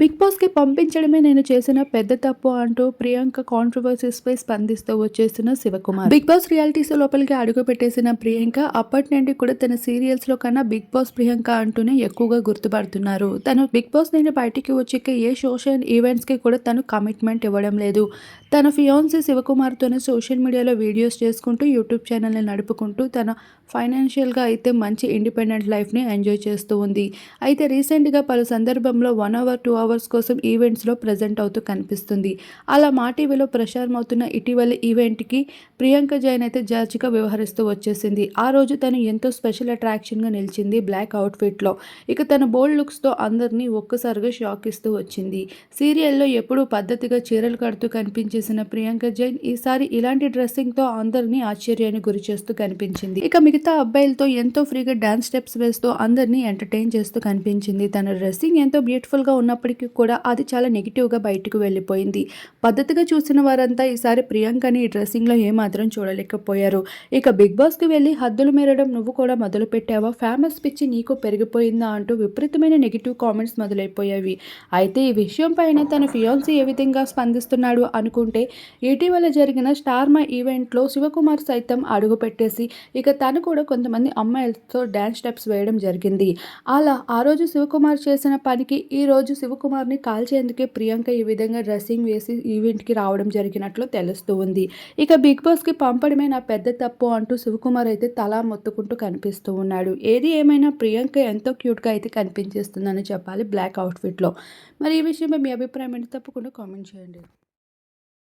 Big బాస్కి పంపించడమే నేను చేసిన పెద్ద తప్పు అంటూ ప్రియాంక కాంట్రవర్సీస్పై స్పందిస్తూ వచ్చేసిన శివకుమార్. బిగ్ బాస్ రియాలిటీస్ లోపలికి అడుగు పెట్టేసిన ప్రియాంక అప్పటి నుండి కూడా తన సీరియల్స్లో కన్నా బిగ్ బాస్ ప్రియాంక అంటూనే ఎక్కువగా గుర్తుపడుతున్నారు. తను బిగ్ బాస్ నుండి బయటికి వచ్చాక ఏ సోషల్ ఈవెంట్స్కి కూడా తను కమిట్మెంట్ ఇవ్వడం లేదు. తన ఫియాన్సీ శివకుమార్తోనే సోషల్ మీడియాలో వీడియోస్ చేసుకుంటూ యూట్యూబ్ ఛానల్ని నడుపుకుంటూ తన ఫైనాన్షియల్గా అయితే మంచి ఇండిపెండెంట్ లైఫ్ని ఎంజాయ్ చేస్తూ ఉంది. అయితే రీసెంట్గా పలు సందర్భంలో వన్ అవర్ టూ ఫాలోవర్స్ కోసం ఈవెంట్స్లో ప్రజెంట్ అవుతూ కనిపిస్తుంది. అలా మా టీవీలో ప్రసారం అవుతున్న ఇటీవల ఈవెంట్కి ప్రియాంక జైన్ అయితే జడ్జిగా వ్యవహరిస్తూ వచ్చేసింది. ఆ రోజు తను ఎంతో స్పెషల్ అట్రాక్షన్గా నిలిచింది బ్లాక్ అవుట్ఫిట్లో ఇక తన బోల్డ్ లుక్స్తో అందరినీ ఒక్కసారిగా షాక్ ఇస్తూ వచ్చింది. సీరియల్లో ఎప్పుడూ పద్ధతిగా చీరలు కడుతూ కనిపించేసిన ప్రియాంక జైన్ ఈసారి ఇలాంటి డ్రెస్సింగ్తో అందరినీ ఆశ్చర్యానికి గురి చేస్తూ కనిపించింది. ఇక మిగతా అబ్బాయిలతో ఎంతో ఫ్రీగా డాన్స్ స్టెప్స్ వేస్తూ అందరినీ ఎంటర్టైన్ చేస్తూ కనిపించింది. తన డ్రెస్సింగ్ ఎంతో బ్యూటిఫుల్గా ఉన్నప్పటికీ కూడా అది చాలా నెగిటివ్గా బయటకు వెళ్ళిపోయింది. పద్ధతిగా చూసిన వారంతా ఈసారి ప్రియాంకని ఈ డ్రెస్సింగ్లో ఏమాత్రం చూడలేకపోయారు. ఇక బిగ్ బాస్కి వెళ్ళి హద్దులు మేరడం నువ్వు కూడా మొదలు పెట్టావా ఫేమస్ పిచ్చి నీకు పెరిగిపోయిందా అంటూ విపరీతమైన నెగిటివ్ కామెంట్స్ మొదలైపోయాయి. అయితే ఈ విషయం పైన తన ఫియాన్సీ ఏ విధంగా స్పందిస్తున్నాడు అనుకుంటే ఇటీవల జరిగిన స్టార్మా ఈవెంట్లో శివకుమార్ సైతం అడుగు పెట్టేసి ఇక తను కూడా కొంతమంది అమ్మాయిలతో డ్యాన్స్ స్టెప్స్ వేయడం జరిగింది. అలా ఆ రోజు శివకుమార్ చేసిన పనికి ఈ రోజు శివకుమార్ని కాల్చేందుకే ప్రియాంక ఈ విధంగా డ్రెస్సింగ్ వేసి ఈవెంట్కి రావడం జరిగినట్లు తెలుస్తూ ఉంది. ఇక బిగ్ బాస్కి పంపడమే నా పెద్ద తప్పు అంటూ శివకుమార్ అయితే తలా మొత్తుకుంటూ కనిపిస్తూ ఉన్నాడు. ఏది ఏమైనా ప్రియాంక ఎంతో క్యూట్గా అయితే కనిపించేస్తుందని చెప్పాలి బ్లాక్ అవుట్ఫిట్లో. మరి ఈ విషయంపై మీ అభిప్రాయం ఏంటి? తప్పకుండా కామెంట్ చేయండి.